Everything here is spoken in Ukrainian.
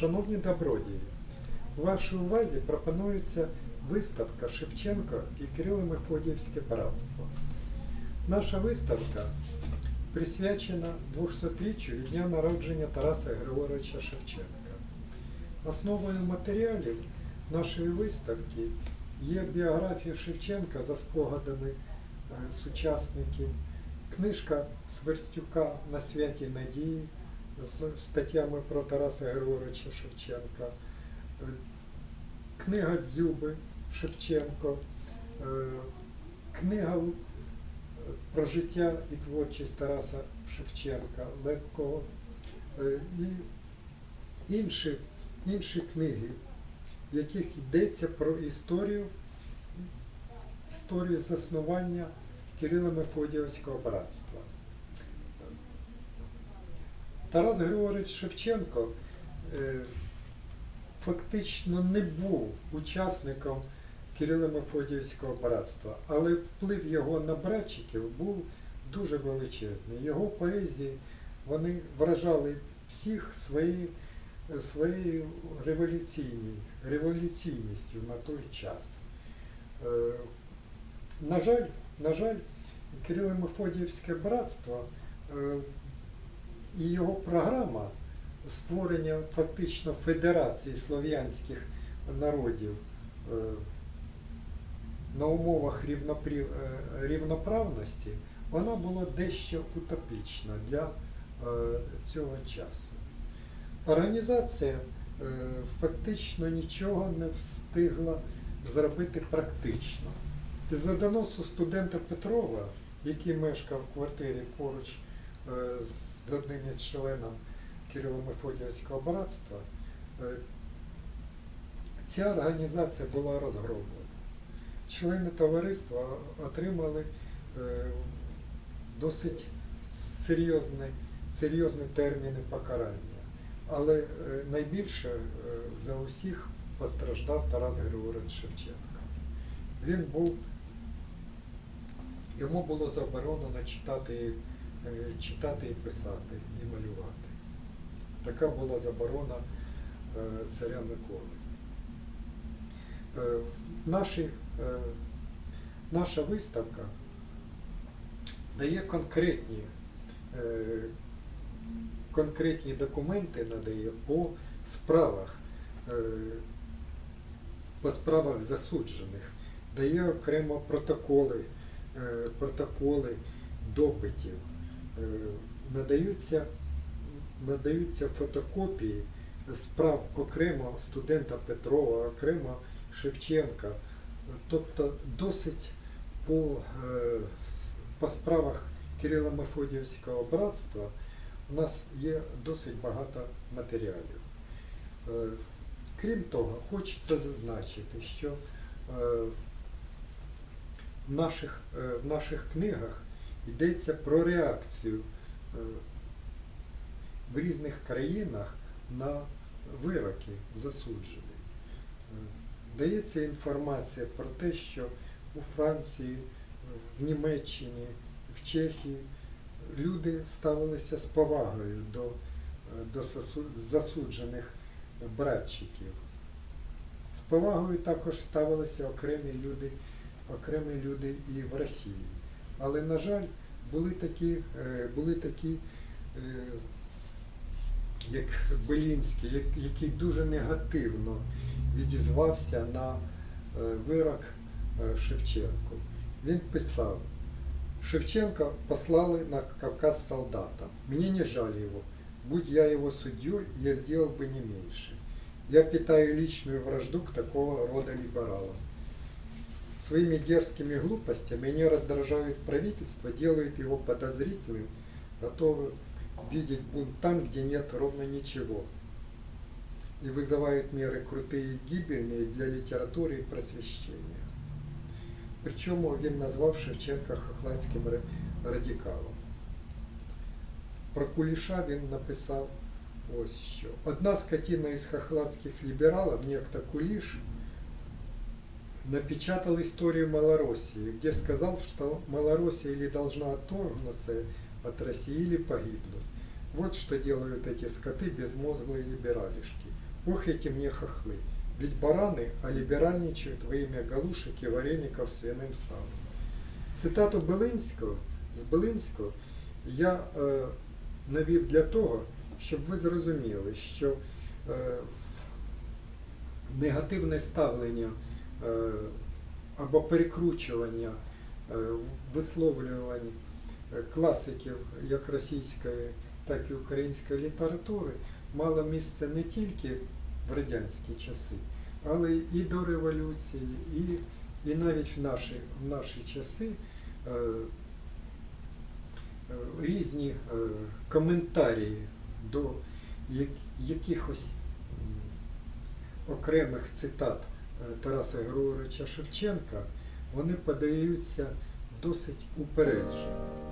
Шановні добродії, вашій увазі пропонується виставка Шевченко і Кирило Мефодіївське братство. Наша виставка присвячена 200-річчю від дня народження Тараса Григоровича Шевченка. Основою матеріалів нашої виставки є біографія Шевченка за спогадами е, сучасників, книжка Сверстюка на святі надії з статтями про Тараса Григоровича Шевченка, е, книга Дзюби Шевченко, е, книга е, про життя і творчість Тараса Шевченка. Легкого е, і інші, інші книги, в яких йдеться про історію, історію заснування Кирило Мефодіївського братства. Тарас Григорович Шевченко е, фактично не був учасником Кирило Мефодіївського братства, але вплив його на братчиків був дуже величезний. Його поезії вони вражали всіх свої, своєю революційні, революційністю на той час. Е, на жаль, на жаль, Кирило Мефодіївське братство е, і його програма створення фактично федерації слов'янських народів е, на умовах е, рівноправності, вона була дещо утопічна для е, цього часу. Організація фактично нічого не встигла зробити практично. Із-за доносу студента Петрова, який мешкав в квартирі поруч з одним із членом Кирило Мефодіївського братства, е, ця організація була розгромлена. Члени товариства отримали е, досить серйозні, серйозні терміни покарання. Але е, найбільше е, за усіх постраждав Тарас Григорович Шевченко. Він був, йому було заборонено читати, е, читати і писати, і малювати. Така була заборона е, царя Миколи. Е, Наші, е, наша виставка дає конкретні, е, конкретні документи надає по справах, е, по справах засуджених, дає окремо протоколи, е, протоколи допитів, е, надаються, надаються фотокопії справ окремо студента Петрова, окремо Шевченка. Тобто досить по, е, по справах Кирила Мефодіївського братства у нас є досить багато матеріалів. Е, Крім того, хочеться зазначити, що е, в наших, е, в наших книгах йдеться про реакцію е, в різних країнах на вироки засуджених. Е, Дається інформація про те, що у Франції, в Німеччині, в Чехії люди ставилися з повагою до, е, до засуджених братчиків. З повагою також ставилися окремі люди, окремі люди і в Росії. Але, на жаль, були такі, е, були такі е, як Белінський, який дуже негативно відізвався на е, вирок Шевченку. Він писав, Шевченка послали на Кавказ солдата. Мне не жаль его. Будь я его судьей, я сделал бы не меньше. Я питаю личную вражду к такого рода либералам. Своими дерзкими глупостями они раздражают правительство, делают его подозрительным, готовы видеть бунт там, где нет ровно ничего. И вызывают меры крутые и гибельные для литературы и просвещения. Причому він назвав Шевченка хохладським ра- радикалом. Про Куліша він написав ось що. Одна скотина із хохладських лібералів, некто Куліш, напечатал историю Малороссии, где сказал, что Малороссия или должна отторгнуться от России или погибнуть. Вот что делают эти скоты безмозглые либералишки. Ох, эти мне хохлы. Ведь бараны олиберальничают во имя галушек и вареников с свиным салом. Цитату Белинського, з Белинського я е, навів для того, щоб ви зрозуміли, що е, негативне ставлення е, або перекручування е, висловлювань е, класиків як російської, так і української літератури мало місце не тільки в радянські часи, але і до революції, і, і навіть в наші, в наші часи е, е, різні е, коментарі до якихось окремих цитат. е, Тараса Григоровича Шевченка, вони подаються досить упереджено.